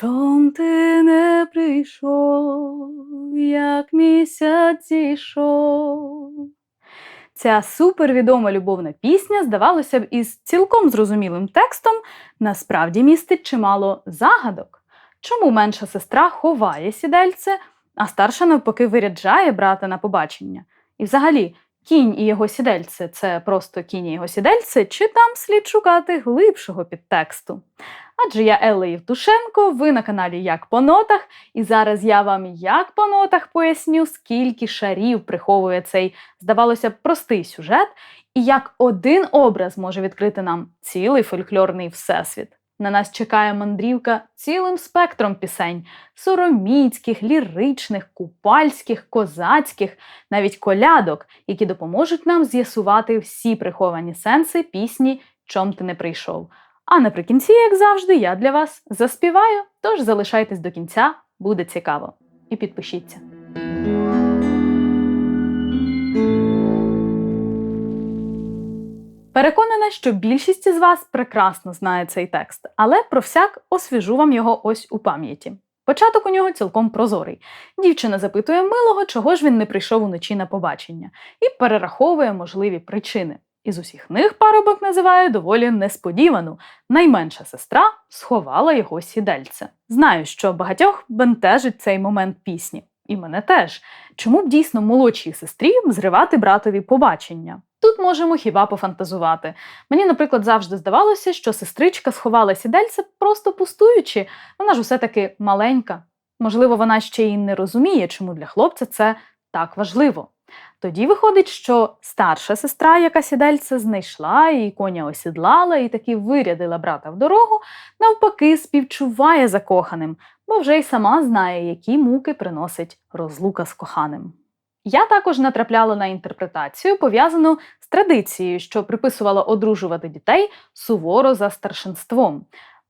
Чом ти не прийшов, як місяць зійшов? Ця супервідома любовна пісня, здавалося б, із цілком зрозумілим текстом, насправді містить чимало загадок. Чому менша сестра ховає сідельце, а старша навпаки виряджає брата на побачення? І взагалі, кінь і його сідельце це просто кінь і його сідельце, чи там слід шукати глибшого підтексту? Адже я Елла Євтушенко, ви на каналі Як по нотах, і зараз я вам як по нотах поясню, скільки шарів приховує цей, здавалося б, простий сюжет, і як один образ може відкрити нам цілий фольклорний всесвіт. На нас чекає мандрівка цілим спектром пісень: сороміцьких, ліричних, купальських, козацьких, навіть колядок, які допоможуть нам з'ясувати всі приховані сенси пісні Чом ти не прийшов. А наприкінці, як завжди, я для вас заспіваю. Тож залишайтесь до кінця, буде цікаво. І підпишіться. Переконана, що більшість із вас прекрасно знає цей текст, але про всяк освіжу вам його ось у пам'яті. Початок у нього цілком прозорий. Дівчина запитує милого, чого ж він не прийшов уночі на побачення, і перераховує можливі причини. Із усіх них парубок називає доволі несподівану. Найменша сестра сховала його сідельце. Знаю, що багатьох бентежить цей момент пісні, і мене теж. Чому б дійсно молодшій сестрі зривати братові побачення? Тут можемо хіба пофантазувати. Мені, наприклад, завжди здавалося, що сестричка сховала сідельце просто пустуючи, вона ж усе таки маленька. Можливо, вона ще й не розуміє, чому для хлопця це так важливо. Тоді виходить, що старша сестра, яка сідельце знайшла і коня осідлала, і таки вирядила брата в дорогу, навпаки, співчуває закоханим, бо вже й сама знає, які муки приносить розлука з коханим. Я також натрапляла на інтерпретацію, пов'язану з традицією, що приписувала одружувати дітей суворо за старшинством.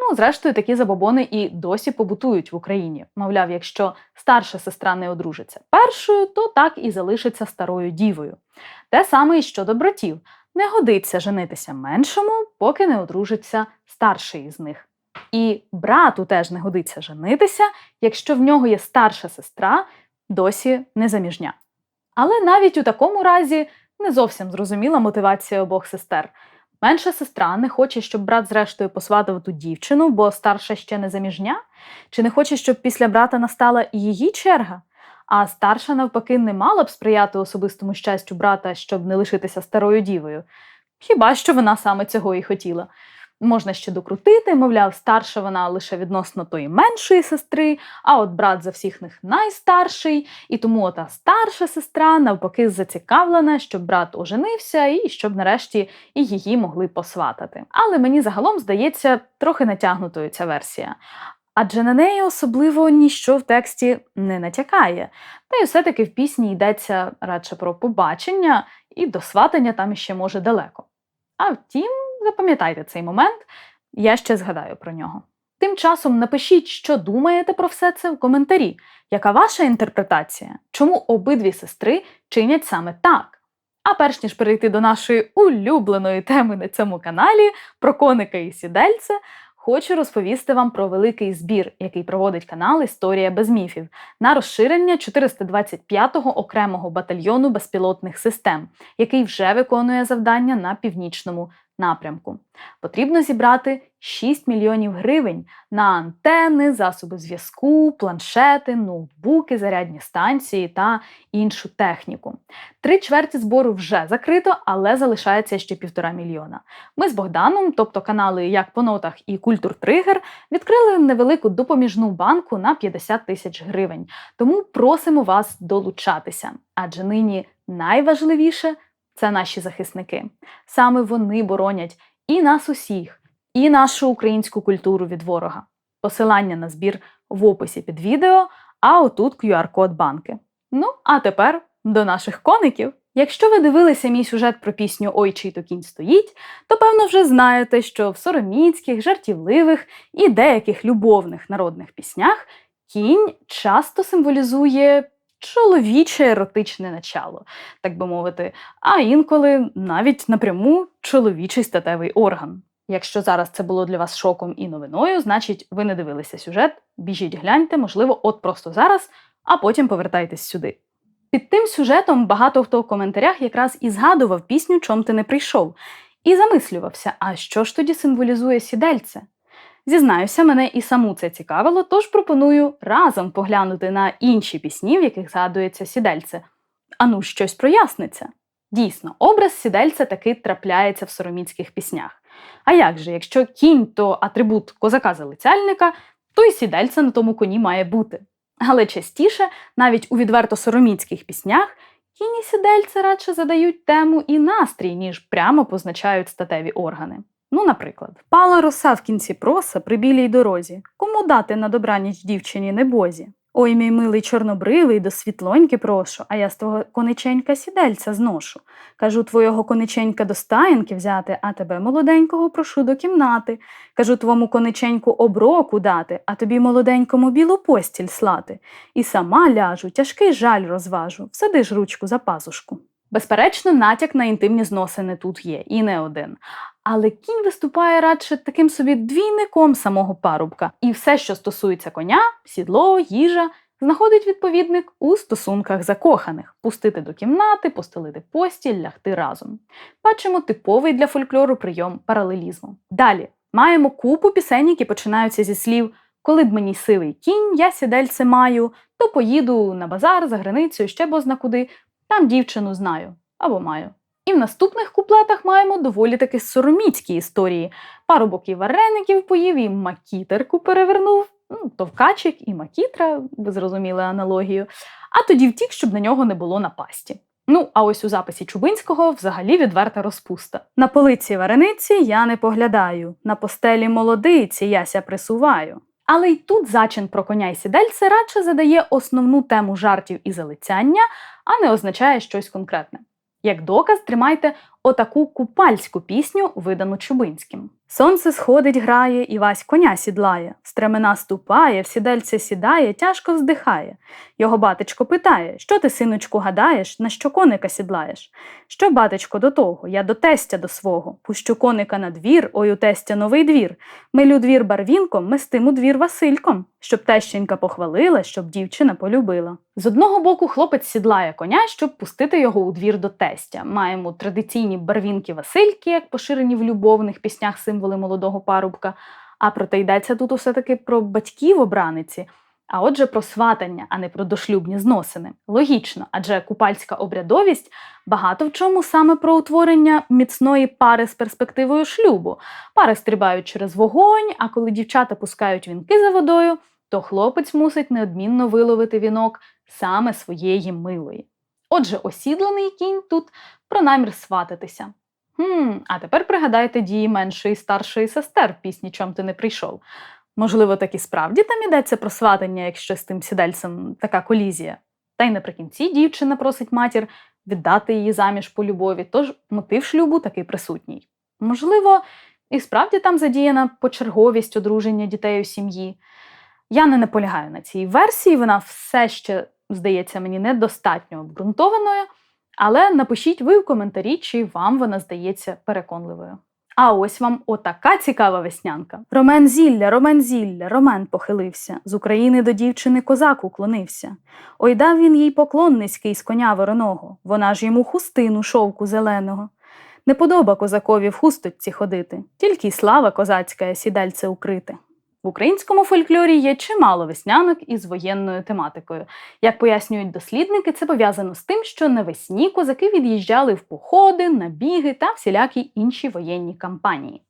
Ну, зрештою, такі забобони і досі побутують в Україні. Мовляв, якщо старша сестра не одружиться першою, то так і залишиться старою дівою. Те саме і щодо братів. Не годиться женитися меншому, поки не одружиться старший із них. І брату теж не годиться женитися, якщо в нього є старша сестра, досі незаміжня. Але навіть у такому разі не зовсім зрозуміла мотивація обох сестер. Менша сестра не хоче, щоб брат, зрештою, посватав ту дівчину, бо старша ще не заміжня, чи не хоче, щоб після брата настала і її черга, а старша, навпаки, не мала б сприяти особистому щастю брата, щоб не лишитися старою дівою. Хіба що вона саме цього і хотіла. Можна ще докрутити, мовляв, старша вона лише відносно тої меншої сестри, а от брат за всіх них найстарший, і тому ота старша сестра навпаки зацікавлена, щоб брат оженився і щоб нарешті і її могли посватати. Але мені загалом здається трохи натягнутою ця версія. Адже на неї особливо ніщо в тексті не натякає. Та й все-таки в пісні йдеться радше про побачення, і до сватання там іще може далеко. А втім, запам'ятайте цей момент, я ще згадаю про нього. Тим часом напишіть, що думаєте про все це в коментарі. Яка ваша інтерпретація? Чому обидві сестри чинять саме так? А перш ніж перейти до нашої улюбленої теми на цьому каналі про коника і сідельце, хочу розповісти вам про великий збір, який проводить канал Історія без міфів на розширення 425-го окремого батальйону безпілотних систем, який вже виконує завдання на північному напрямку. Потрібно зібрати 6 мільйонів гривень на антени, засоби зв'язку, планшети, ноутбуки, зарядні станції та іншу техніку. Три чверті збору вже закрито, але залишається ще півтора мільйона. Ми з Богданом, тобто канали Як по нотах і Культур Тригер, відкрили невелику допоміжну банку на 50 тисяч гривень. Тому просимо вас долучатися, адже нині найважливіше це наші захисники. Саме вони боронять і нас усіх, і нашу українську культуру від ворога. Посилання на збір в описі під відео, а отут QR-код банки. Ну, а тепер до наших коників. Якщо ви дивилися мій сюжет про пісню Ой, чий то кінь стоїть, то певно вже знаєте, що в сороміцьких, жартівливих і деяких любовних народних піснях кінь часто символізує чоловіче еротичне начало, так би мовити, а інколи навіть напряму чоловічий статевий орган. Якщо зараз це було для вас шоком і новиною, значить ви не дивилися сюжет, біжіть гляньте, можливо, от просто зараз, а потім повертайтесь сюди. Під тим сюжетом багато хто в коментарях якраз і згадував пісню Чом ти не прийшов, і замислювався, а що ж тоді символізує сідельце? Зізнаюся, мене і саму це цікавило, тож пропоную разом поглянути на інші пісні, в яких згадується сідельце. Ану, щось проясниться. Дійсно, образ сідельця таки трапляється в сороміцьких піснях. А як же, якщо кінь то атрибут козака-залицяльника, то й сідельце на тому коні має бути. Але частіше, навіть у відверто сороміцьких піснях, кінь і сідельце радше задають тему і настрій, ніж прямо позначають статеві органи. Ну, наприклад, пала роса в кінці проса при білій дорозі. Кому дати на добраніч дівчині небозі? Ой, мій милий чорнобривий, до світлоньки прошу, а я з твого кониченька сідельця зношу. Кажу, твого кониченька до стаєнки взяти, а тебе молоденького прошу до кімнати. Кажу, твому кониченьку оброку дати, а тобі молоденькому білу постіль слати. І сама ляжу, тяжкий жаль розважу, всади ж ручку за пазушку. Безперечно, натяк на інтимні зносини тут є, і не один. Але кінь виступає радше таким собі двійником самого парубка, і все, що стосується коня, сідло, їжа, знаходить відповідник у стосунках закоханих пустити до кімнати, постелити постіль, лягти разом. Бачимо типовий для фольклору прийом паралелізму. Далі маємо купу пісень, які починаються зі слів. Коли б мені сивий кінь, я сідельце маю, то поїду на базар за границю ще бозна куди, там дівчину знаю або маю. І в наступних куплетах маємо доволі таки сороміцькі історії. Парубок і вареників поїв, і макітерку перевернув, ну, товкачик і макітра, ви зрозуміли аналогію, а тоді втік, щоб на нього не було напасті. Ну, а ось у записі Чубинського взагалі відверта розпуста. На полиці варениці я не поглядаю, на постелі молодиці яся присуваю. Але й тут зачин про коня й сідельце радше задає основну тему жартів і залицяння, а не означає щось конкретне. Як доказ, тримайте отаку купальську пісню, видану Чубинським. Сонце сходить, грає, і вась коня сідлає, стремена ступає, в сідельце сідає, тяжко вздихає. Його батечко питає, що ти, синочку, гадаєш, на що коника сідлаєш? Що, батечко, до того? Я до тестя до свого. Пущу коника на двір, ой у тестя новий двір. Милю двір барвінком, мистиму двір Васильком, щоб тещенька похвалила, щоб дівчина полюбила. З одного боку, хлопець сідлає коня, щоб пустити його у двір до тестя. Маємо традиційні барвінки Васильки, як поширені в любовних піснях символи молодого парубка. А проте йдеться тут усе таки про батьків обраниці. А отже, про сватання, а не про дошлюбні зносини. Логічно, адже купальська обрядовість багато в чому саме про утворення міцної пари з перспективою шлюбу. Пари стрибають через вогонь, а коли дівчата пускають вінки за водою, то хлопець мусить неодмінно виловити вінок саме своєї милої. Отже, осідлений кінь тут про намір свататися. Хм, А тепер пригадайте дії меншої і старшої сестер пісні Чом ти не прийшов. Можливо, так і справді там йдеться про сватання, якщо з тим сідельцем така колізія. Та й наприкінці дівчина просить матір віддати її заміж по любові, тож мотив шлюбу такий присутній. Можливо, і справді там задіяна почерговість одруження дітей у сім'ї. Я не наполягаю на цій версії, вона все ще здається мені недостатньо обґрунтованою, але напишіть ви в коментарі, чи вам вона здається переконливою. А ось вам отака цікава веснянка. Ромен зілля, ромен зілля, ромен похилився, з України до дівчини козак уклонився. Ой дав він їй поклон низький з коня вороного, вона ж йому хустину шовку зеленого. Не подоба козакові в хусточці ходити, тільки й слава козацька сідальце укрите. В українському фольклорі є чимало веснянок із воєнною тематикою. Як пояснюють дослідники, це пов'язано з тим, що навесні козаки від'їжджали в походи, набіги та всілякі інші воєнні кампанії.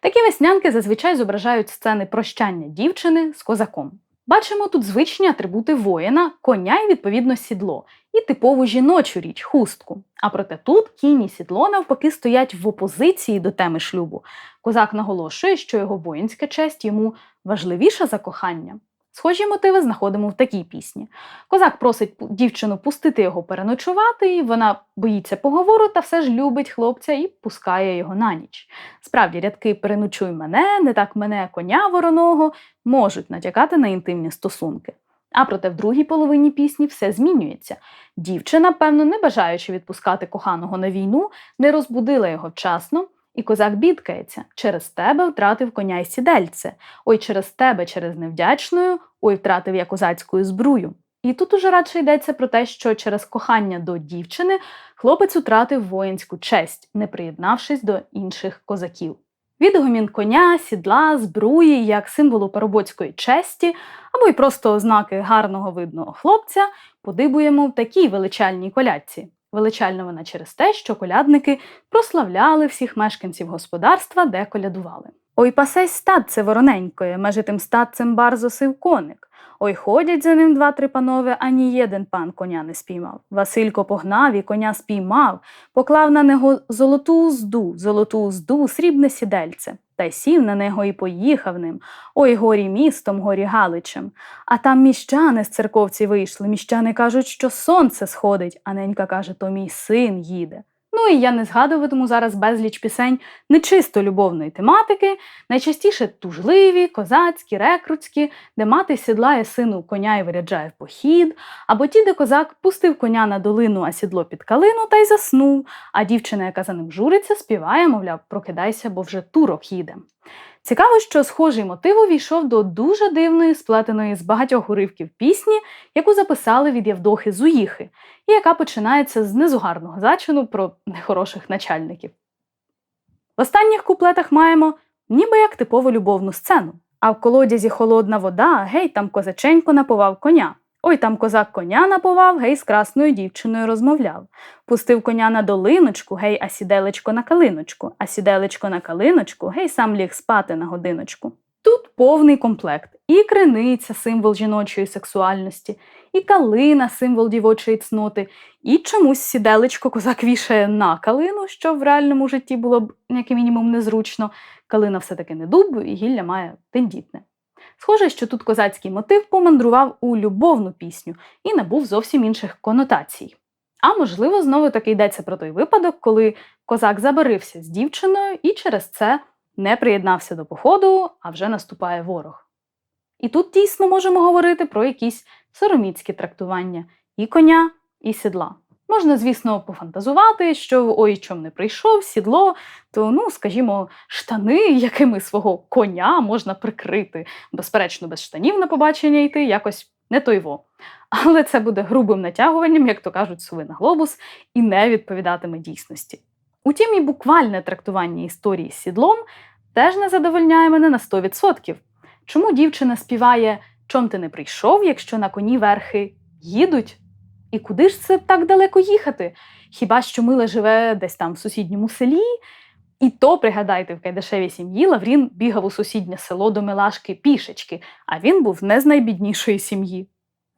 Такі веснянки зазвичай зображають сцени прощання дівчини з козаком. Бачимо тут звичні атрибути воїна, коня і відповідно сідло, і типову жіночу річ хустку. А проте тут кінь і сідло навпаки стоять в опозиції до теми шлюбу. Козак наголошує, що його воїнська честь йому важливіша за кохання. Схожі мотиви знаходимо в такій пісні. Козак просить дівчину пустити його переночувати, і вона боїться поговору та все ж любить хлопця і пускає його на ніч. Справді, рядки переночуй мене, не так мене коня вороного можуть натякати на інтимні стосунки. А проте в другій половині пісні все змінюється. Дівчина, певно, не бажаючи відпускати коханого на війну, не розбудила його вчасно І козак бідкається через тебе втратив коня й сідельце. Ой, через тебе, через невдячною, ой, втратив я козацьку збрую. І тут уже радше йдеться про те, що через кохання до дівчини хлопець втратив воїнську честь, не приєднавшись до інших козаків. Відгомін коня, сідла, збруї як символу парубоцької честі або й просто ознаки гарного видного хлопця подибуємо в такій величальній колядці. Величальна вона через те, що колядники прославляли всіх мешканців господарства, де колядували. Ой, пасесь стадце вороненькое, межи тим стадцем барзо сив коник. Ой, ходять за ним два-три панове, ані єден пан коня не спіймав. Василько погнав і коня спіймав, поклав на нього золоту узду, золоту узду, срібне сідельце, та й сів на нього і поїхав ним. Ой, горі містом, горі Галичем. А там міщани з церковці вийшли. Міщани кажуть, що сонце сходить, а ненька каже, то мій син їде. Ну і я не згадуватиму зараз безліч пісень нечисто любовної тематики, найчастіше тужливі, козацькі, рекрутські, де мати сідлає сину коня і виряджає в похід, або ті, де козак пустив коня на долину, а сідло під калину та й заснув, а дівчина, яка за ним журиться, співає, мовляв, прокидайся, бо вже турок їде. Цікаво, що схожий мотив увійшов до дуже дивної, сплетеної з багатьох уривків пісні, яку записали від Явдохи Зуїхи, і яка починається з незугарного зачину про нехороших начальників. В останніх куплетах маємо ніби як типову любовну сцену. А в колодязі холодна вода, гей, там козаченько наповав коня. Ой, там козак коня наповав, гей, з красною дівчиною розмовляв. Пустив коня на долиночку, гей, а сіделечко на калиночку, а сіделечко на калиночку, гей, сам ліг спати на годиночку. Тут повний комплект. І криниця символ жіночої сексуальності, і калина символ дівочої цноти, і чомусь сіделечко козак вішає на калину, що в реальному житті було б як мінімум незручно. Калина все-таки не дуб, і гілля має тендітне. Схоже, що тут козацький мотив помандрував у любовну пісню і набув зовсім інших конотацій. А можливо, знову таки йдеться про той випадок, коли козак забарився з дівчиною і через це не приєднався до походу, а вже наступає ворог. І тут дійсно можемо говорити про якісь сороміцькі трактування і коня, і сідла. Можна, звісно, пофантазувати, що ой, чом не прийшов, сідло, то, ну, скажімо, штани, якими свого коня можна прикрити. Безперечно, без штанів на побачення йти якось не тойво. Але це буде грубим натягуванням, як то кажуть, суви на глобус, і не відповідатиме дійсності. Утім, і буквальне трактування історії з сідлом теж не задовольняє мене на 100%. Чому дівчина співає Чом ти не прийшов, якщо на коні верхи їдуть? І куди ж це так далеко їхати? Хіба що Мила живе десь там в сусідньому селі? І то, пригадайте, в Кайдашевій сім'ї Лаврін бігав у сусіднє село до Милашки пішечки, а він був не з найбіднішої сім'ї.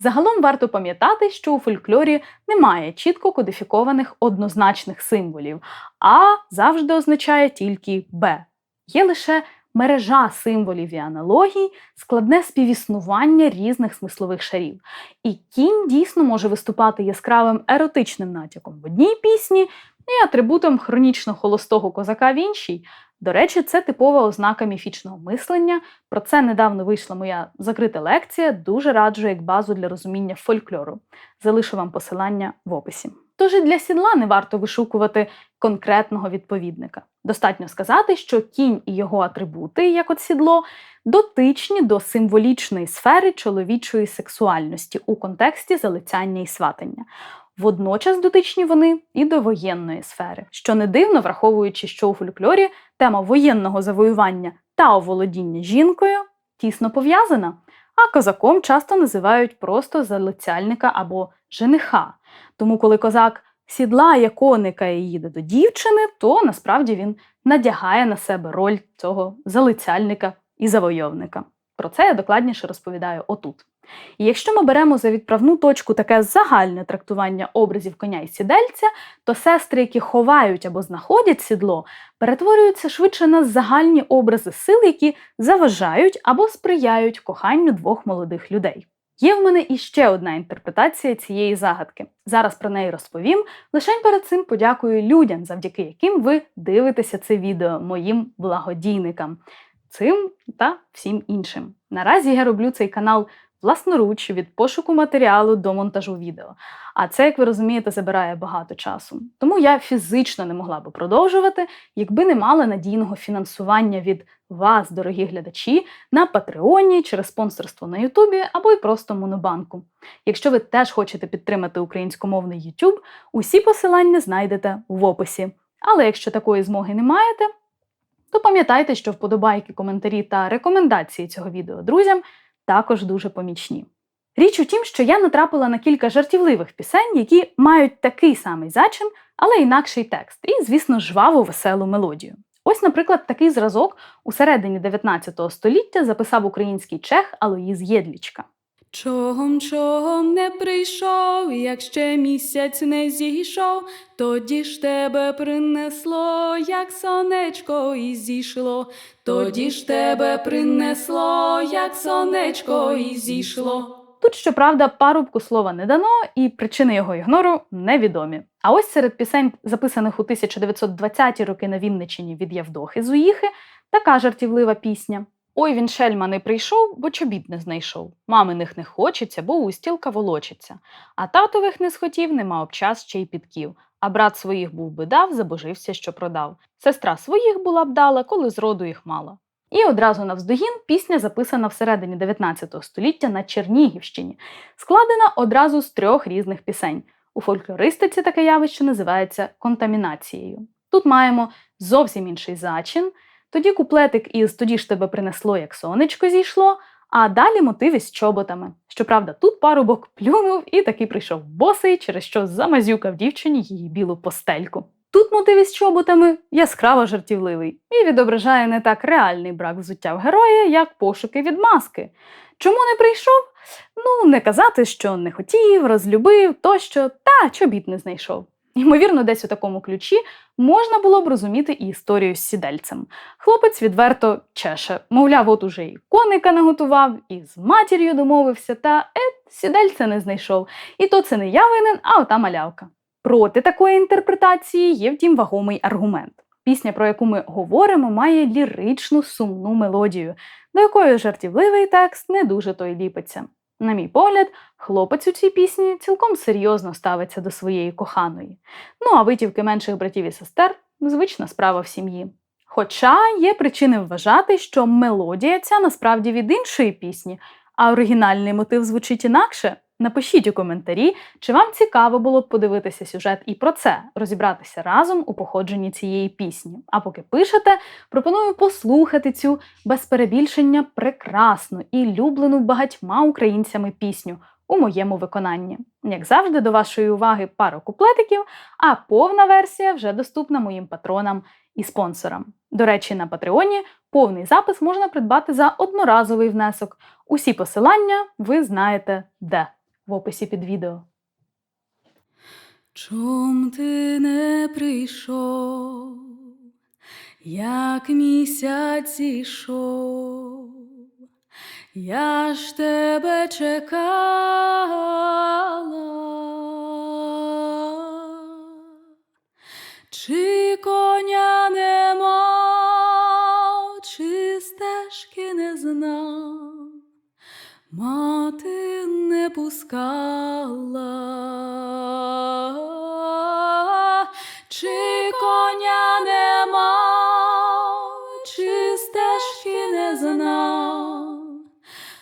Загалом варто пам'ятати, що у фольклорі немає чітко кодифікованих однозначних символів, а завжди означає тільки Б. Є лише мережа символів і аналогій, складне співіснування різних смислових шарів. І кінь дійсно може виступати яскравим еротичним натяком в одній пісні і атрибутом хронічно холостого козака в іншій. До речі, це типова ознака міфічного мислення. Про це недавно вийшла моя закрита лекція. Дуже раджу як базу для розуміння фольклору. Залишу вам посилання в описі. Тож і для сідла не варто вишукувати конкретного відповідника. Достатньо сказати, що кінь і його атрибути, як от сідло, дотичні до символічної сфери чоловічої сексуальності у контексті залицяння і сватання. Водночас дотичні вони і до воєнної сфери, що не дивно, враховуючи, що у фольклорі тема воєнного завоювання та оволодіння жінкою тісно пов'язана, а козаком часто називають просто залицяльника або жениха. Тому, коли козак сідлає коника і їде до дівчини, то насправді він надягає на себе роль цього залицяльника і завойовника. Про це я докладніше розповідаю отут. І якщо ми беремо за відправну точку таке загальне трактування образів коня і сідельця, то сестри, які ховають або знаходять сідло, перетворюються швидше на загальні образи сил, які заважають або сприяють коханню двох молодих людей. Є в мене іще одна інтерпретація цієї загадки. Зараз про неї розповім. Лише перед цим подякую людям, завдяки яким ви дивитеся це відео моїм благодійникам, цим та всім іншим. Наразі я роблю цей канал власноруч від пошуку матеріалу до монтажу відео. А це, як ви розумієте, забирає багато часу. Тому я фізично не могла би продовжувати, якби не мала надійного фінансування від вас, дорогі глядачі, на Патреоні через спонсорство на Ютубі або й просто Монобанку. Якщо ви теж хочете підтримати українськомовний YouTube, усі посилання знайдете в описі. Але якщо такої змоги не маєте, то пам'ятайте, що вподобайки, коментарі та рекомендації цього відео друзям також дуже помічні. Річ у тім, що я натрапила на кілька жартівливих пісень, які мають такий самий зачин, але інакший текст, і, звісно, жваву веселу мелодію. Ось, наприклад, такий зразок у середині 19 століття записав український чех Алоїз Єдлічка. Чогом чогом не прийшов, як ще місяць не зійшов, тоді ж тебе принесло, як сонечко і зійшло, тоді ж тебе принесло, як сонечко і зійшло. Тут, щоправда, парубку слова не дано, і причини його ігнору невідомі. А ось серед пісень, записаних у 1920-ті роки на Вінничині від Явдохи Зуїхи, така жартівлива пісня. Ой, він шельма не прийшов, бо чобіт не знайшов. Маминих не хочеться, бо устілка волочиться. А татових не схотів, нема обчас ще й підків. А брат своїх був би дав, забожився, що продав. Сестра своїх була б дала, коли з роду їх мала. І одразу навздогін пісня записана всередині 19 століття на Чернігівщині, складена одразу з трьох різних пісень. У фольклористиці таке явище називається контамінацією. Тут маємо зовсім інший зачин, тоді куплетик із тоді ж тебе принесло, як сонечко зійшло, а далі мотиви з чоботами. Щоправда, тут парубок плюнув і таки прийшов босий, через що замазюкав дівчині її білу постельку. Тут мотив із чоботами яскраво жартівливий і відображає не так реальний брак взуття в героя, як пошуки від маски. Чому не прийшов? Ну, не казати, що не хотів, розлюбив, тощо, та чобіт не знайшов. Ймовірно, десь у такому ключі можна було б розуміти і історію з сідельцем. Хлопець відверто чеше, мовляв, от уже і коника наготував, і з матір'ю домовився, та е, сідельця не знайшов. І то це не я винен, а ота малявка. Проти такої інтерпретації є, втім, вагомий аргумент. Пісня, про яку ми говоримо, має ліричну сумну мелодію, до якої жартівливий текст не дуже той ліпиться. На мій погляд, хлопець у цій пісні цілком серйозно ставиться до своєї коханої. Ну а витівки менших братів і сестер звична справа в сім'ї. Хоча є причини вважати, що мелодія ця насправді від іншої пісні, а оригінальний мотив звучить інакше. Напишіть у коментарі, чи вам цікаво було б подивитися сюжет і про це, розібратися разом у походженні цієї пісні. А поки пишете, пропоную послухати цю без перебільшення прекрасну і люблену багатьма українцями пісню у моєму виконанні. Як завжди, до вашої уваги пару куплетиків, а повна версія вже доступна моїм патронам і спонсорам. До речі, на Патреоні повний запис можна придбати за одноразовий внесок. Усі посилання ви знаєте де в описі під відео. Чом ти не прийшов, як місяць ішов, я ж тебе чекала, пускала, чи коня нема, чи стежки не знав,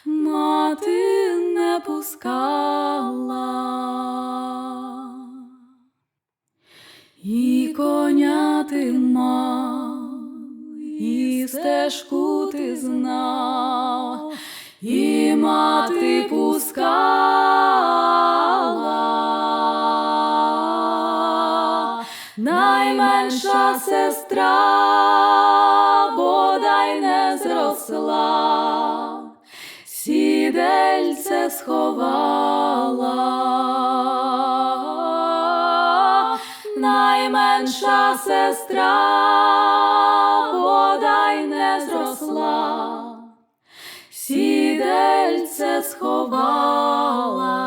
мати не пускала. І коня ти мав, і стежку ти знав, і мати пускала, сестра бодай не зросла, сідельце сховала, найменша сестра бодай не зросла. Сідельце сховала.